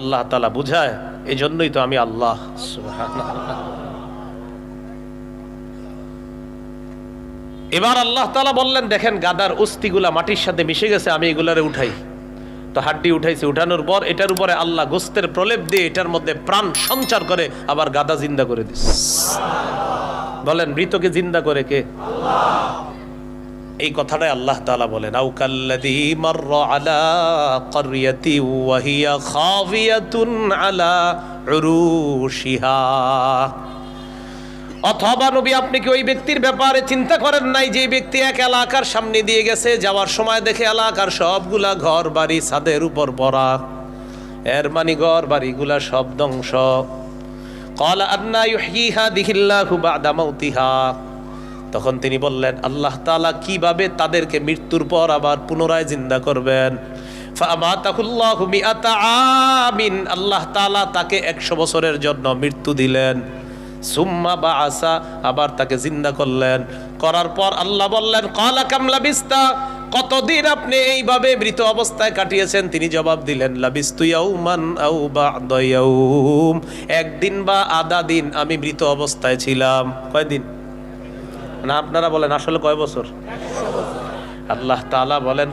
আল্লাহ তালা বুঝায় এই জন্যই তো আমি আল্লাহ এবার আল্লাহ তালা বললেন, দেখেন, গাদার অস্থিগুলা মাটির সাথে মিশে গেছে, আমি এগুলারে উঠাই। তো হাড্ডি উঠাইছে, উঠানোর পর এটার উপরে আল্লাহ গোস্তের প্রলেপ দিয়ে এটার মধ্যে প্রাণ সঞ্চার করে, আবার গাদা জিন্দা করে দিস বলেন, মৃতকে জিন্দা করে কে? এই কথাটাই আল্লাহ তালা বলেন আলা ওয়াহিয়া আলা অথবা নবী, আপনি কি ওই ব্যক্তির ব্যাপারে চিন্তা করেন নাই যে ব্যক্তি এক এলাকার সামনে দিয়ে গেছে, যাওয়ার সময় দেখে এলাকার সবগুলা ঘর বাড়ি ছাদের উপর পড়া এর মানি ঘর বাড়িগুলা সব ধ্বংস। কল আন্না ইউহিহা দিহিল্লাহু বাদা মাউতিহা। তখন তিনি বললেন, আল্লাহ তালা কীভাবে তাদেরকে মৃত্যুর পর আবার পুনরায় জিন্দা করবেন? আল্লাহ তালা তাকে 100 বছরের জন্য মৃত্যু দিলেন। সুম্মা বা আসা আবার তাকে জিন্দা করলেন। করার পর আল্লাহ বললেন, কালা কামলা বিস্তা কতদিন আপনি এইভাবে মৃত অবস্থায় কাটিয়েছেন? তিনি জবাব দিলেন একদিন বা আধা দিন আমি মৃত অবস্থায় ছিলাম। কয়দিন? না, আপনারা বলেন, আসলে কয় বছর? আল্লাহ তাআলা বলেন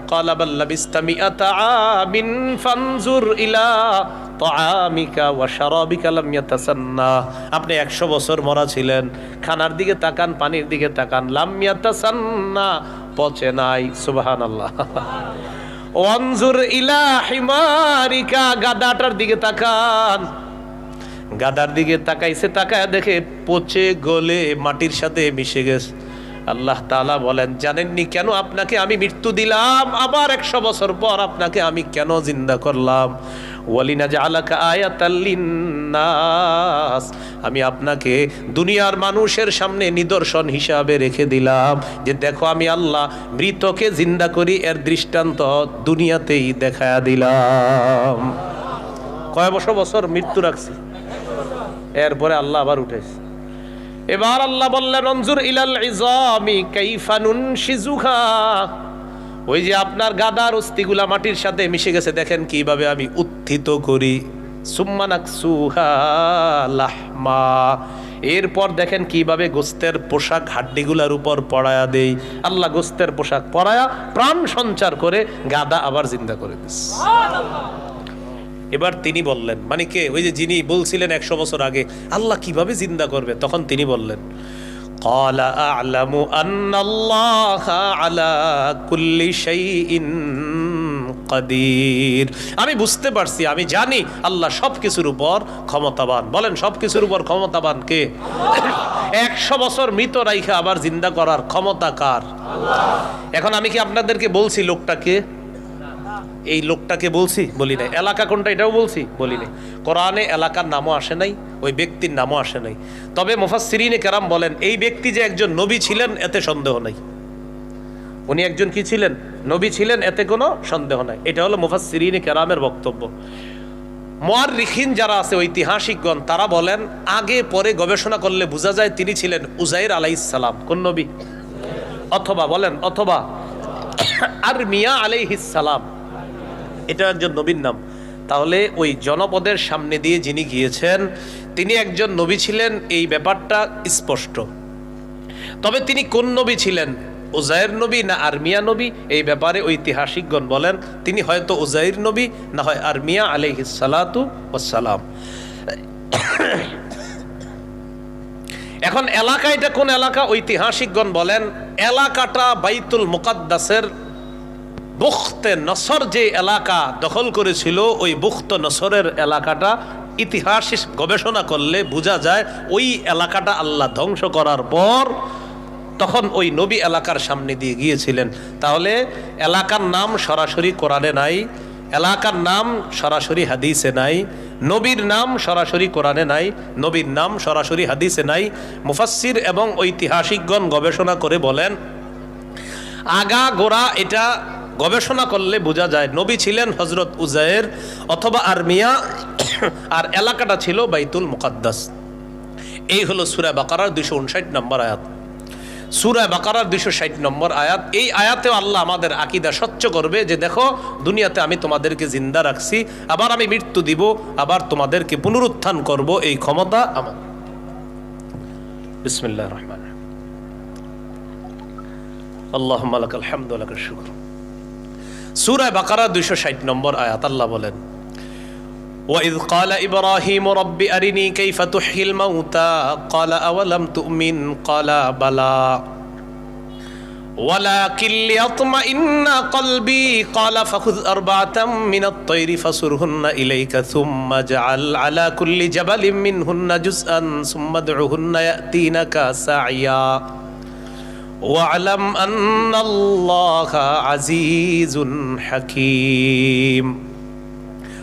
আপনি 100 বছর মরা ছিলেন, খানার দিকে তাকান, পানির দিকে তাকান, লাম ইয়াতাসান্না, পচে নাই, সুবহানাল্লাহ। ওয়ানজুর ইলা হিমারিকা, গাদাটার দিকে তাকান গাদার দিকে তাকাইছে, তাকায় দেখে পচে গলে মাটির সাথে মিশে গেছে। আল্লাহ তাআলা বলেন, জানেননি কেন আপনাকে আমি মৃত্যু দিলাম? আবার একশো বছর পর আপনাকে আমি কেন জিন্দা করলাম? ওয়ালিনা জালাকা আয়াতাল্লিন্নাস আমি আপনাকে দুনিয়ার মানুষের সামনে নিদর্শন হিসাবে রেখে দিলাম। যে দেখো, আমি আল্লাহ মৃতকে জিন্দা করি, এর দৃষ্টান্ত দুনিয়াতেই দেখায়া দিলাম। কয় বছর বছর মৃত্যু রাখছি? এরপরে আল্লাহ আবার উঠেছে। এবার আল্লাহ বললেন অঞ্জুর ইলাল ইজামি কাইফানুন শিজুখা ওই যে আপনার গাদার অস্থিগুলা মাটির সাথে মিশে গেছে, দেখেন কীভাবে আমি উত্থিত করি। লাহমা। এরপর দেখেন কীভাবে গোস্তের পোশাক হাড্ডিগুলার উপর পড়ায়া দেই। আল্লাহ গোস্তের পোশাক পরায়া প্রাণ সঞ্চার করে গাদা আবার জিন্দা করে দিস এবার তিনি বললেন মানে কে? ওই যে যিনি বলছিলেন একশো বছর আগে, আল্লাহ কীভাবে জিন্দা করবে? তখন তিনি বললেন, কলা আলামু আমি বুঝতে পারছি, আমি জানি আল্লাহ সব কিছুর উপর ক্ষমতাবান। বলেন সব কিছুর উপর ক্ষমতাবান কে? একশো বছর মৃত রাইখা আবার জিন্দা করার ক্ষমতা কার? এখন আমি কি আপনাদেরকে বলছি, লোকটাকে? এই লোকটাকে বলছি, বলি নাই। এলাকা কোনটা এটাও বলছি, বলি নাই। কোরআনে এলাকার নামও আসে নাই, ওই ব্যক্তির নামও আসে নাই। তবে মুফাসসিরিনে কেরাম বলেন, এই ব্যক্তি যে একজন নবী ছিলেন, এতে সন্দেহ নাই। উনি একজন কি ছিলেন? নবী ছিলেন, এতে কোনো সন্দেহ নাই। এটা হলো মুফাসসিরিনে কেরামের বক্তব্য। মোয়াররিখিন যারা আছে, ঐতিহাসিকগণ, তারা বলেন, আগে পরে গবেষণা করলে বোঝা যায় তিনি ছিলেন উজাইর আলাইহিসসালাম কোন নবী? অথবা, বলেন, অথবা আর মিয়া আলাইহিসসালাম এটা একজন নবীর নাম। তাহলে ওই জনপদের সামনে দিয়ে যিনি গিয়েছেন, তিনি একজন নবী ছিলেন, এই ব্যাপারটা স্পষ্ট। তবে তিনি কোন নবী ছিলেন? উজাইর নবী না আর্মিয়া নবী? এই ব্যাপারে ঐতিহাসিকগণ বলেন, তিনি হয়তো উজাইর নবী, না হয় আর্মিয়া আলাইহিস সালাতু ওয়াসসালাম এখন এলাকা, এটা কোন এলাকা? ঐতিহাসিকগণ বলেন, এলাকাটা বাইতুল মুকাদ্দাসের বুখতে নসর যে এলাকা দখল করেছিল, ওই বুখত নসরের এলাকাটা ইতিহাস গবেষণা করলে বোঝা যায়, ওই এলাকাটা আল্লাহ ধ্বংস করার পর তখন ওই নবী এলাকার সামনে দিয়ে গিয়েছিলেন। তাহলে এলাকার নাম সরাসরি কোরআনে নাই, এলাকার নাম সরাসরি হাদিসে নাই, নবীর নাম সরাসরি কোরআনে নাই, নবীর নাম সরাসরি হাদিসে নাই। মুফাসসির এবং ঐতিহাসিকগণ গবেষণা করে বলেন, আগা গোড়া এটা গবেষণা করলে বোঝা যায় নবী ছিলেন হজরত উজায়ের অথবা আরমিয়া আর এলাকাটা ছিল বাইতুল মুকাদ্দাস। এই হলো সুরা বাকারার দুশো উনষাট নম্বর আয়াত। সুরা বাকারার দুইশো ষাট নম্বর আয়াত, এই আয়াতেও আল্লাহ আমাদের আকিদা স্বচ্ছ করবে যে দেখো, দুনিয়াতে আমি তোমাদেরকে জিন্দা রাখছি, আবার আমি মৃত্যু দিব, আবার তোমাদেরকে পুনরুত্থান করব, এই ক্ষমতা আমার। বিসমিল্লাহ রহমান আল্লাহ লাকাল হামদু লাকাল শুকর। সূরা বাকারা 260 নম্বর আয়াত আল্লাহ বলেন وإذ قال إبراهيم رب أرني كيف تحيي الموتى قال أولم تؤمن قال بلى ولكن ليطمئن قلبي قال فخذ أربعة من الطير فصرهن إليك ثم اجعل على كل جبل منهن جزءا ثم ادعهن يأتينك سعيا ওয়ালাম আন্নাল্লাহ আজিজুন হাকিম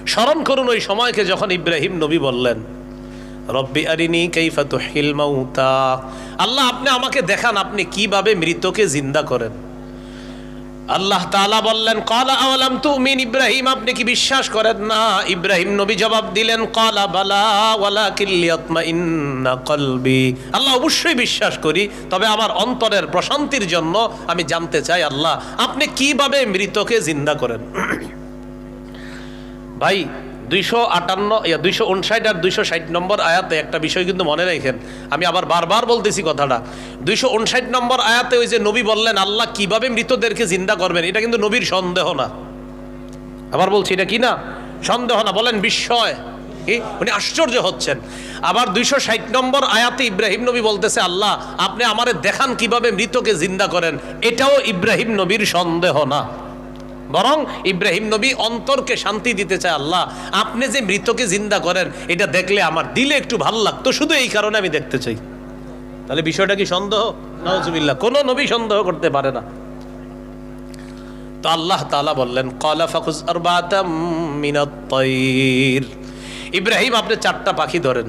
স্মরণ করুন ওই সময়কে যখন ইব্রাহিম নবী বললেন, রব্বি আরিনি কাইফা তুহিল মাউতা। আল্লাহ, আপনি আমাকে দেখান আপনি কীভাবে মৃতকে জিন্দা করেন। আল্লাহ তালা বললেন, কলা আওয়ালাম তুমিন? ইব্রাহিম, আপনি কি বিশ্বাস করেন না? ইব্রাহিম নবী জবাব দিলেন, কলা বালা ওয়ালা কিল্লিয়তমা ইন্না কলবি। আল্লাহ অবশ্যই বিশ্বাস করি, তবে আমার অন্তরের প্রশান্তির জন্য আমি জানতে চাই, আল্লাহ, আপনি কীভাবে মৃতকে জিন্দা করেন? ভাই দুইশো আটান্ন দুইশো উনষাট আর দুইশো ষাট নম্বর আয়াতে একটা বিষয় কিন্তু মনে রাখেন। আমি আবার বারবার বলতেছি কথাটা। দুইশো উনষাট নম্বর আয়াতে ওই যে নবী বললেন, আল্লাহ কীভাবে মৃতদেরকে জিন্দা করবেন, এটা কিন্তু নবীর সন্দেহ না। আবার বলছি, এটা কি না? সন্দেহ না, বলেন বিস্ময়। কি? উনি আশ্চর্য হচ্ছেন। আবার দুইশো ষাট নম্বর আয়াতে ইব্রাহিম নবী বলতেছে, আল্লাহ, আপনি আমারে দেখান কীভাবে মৃতকে জিন্দা করেন। এটাও ইব্রাহিম নবীর সন্দেহ না। বরং ইব্রাহিম নবী অন্তরকে শান্তি দিতে চায় আল্লাহ। আপনি যে মৃতকে জিন্দা করেন, এটা দেখলে আমার দিলে একটু ভালো লাগতো। শুধু এই কারণে আমি দেখতে চাই। তাহলে বিষয়টা কি সন্দেহ? নজুবিল্লাহ কোনো নবী সন্দেহ করতে পারে না। তো আল্লাহ তাআলা বললেন কলা ফাকুজ আরবাতাম মিনাত ইব্রাহিম, আপনি চারটা পাখি ধরেন।